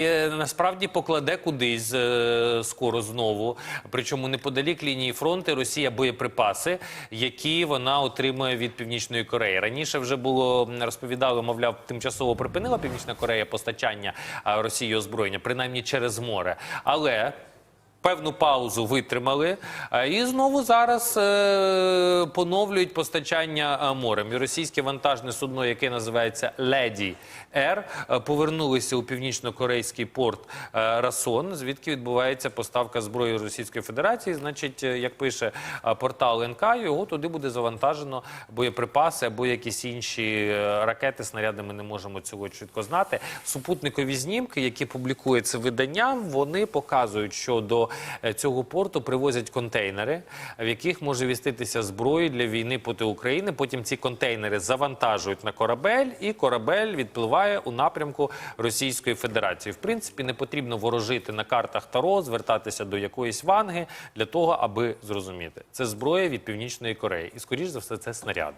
е, насправді покладе кудись е, скоро знову. Причому неподалік лінії фронту Росія боєприпаси, які вона отримує від Північної Кореї. Раніше вже було розповідали, мовляв, тимчасово припинила Північна Корея постачання Росії озброєння, принаймні через море. Але Певну паузу витримали, і знову зараз е, поновлюють постачання морем. І російське вантажне судно, яке називається Леді Р, е, повернулося у північно-корейський порт е, Расон, звідки відбувається поставка зброї Російської Федерації. Значить, е, як пише е, портал НК, його туди буде завантажено боєприпаси або якісь інші е, ракети, снаряди. Ми не можемо цього чітко знати. Супутникові знімки, які публікує це видання, вони показують, що до е, цього порту привозять контейнери, в яких може віститися зброї для війни проти України. Потім ці контейнери завантажують на корабель, і корабель відпливає у напрямку Російської Федерації. В принципі, не потрібно ворожити на картах Таро, звертатися до якоїсь ванги для того, аби зрозуміти. Це зброя від Північної Кореї, і скоріш за все, це снаряди.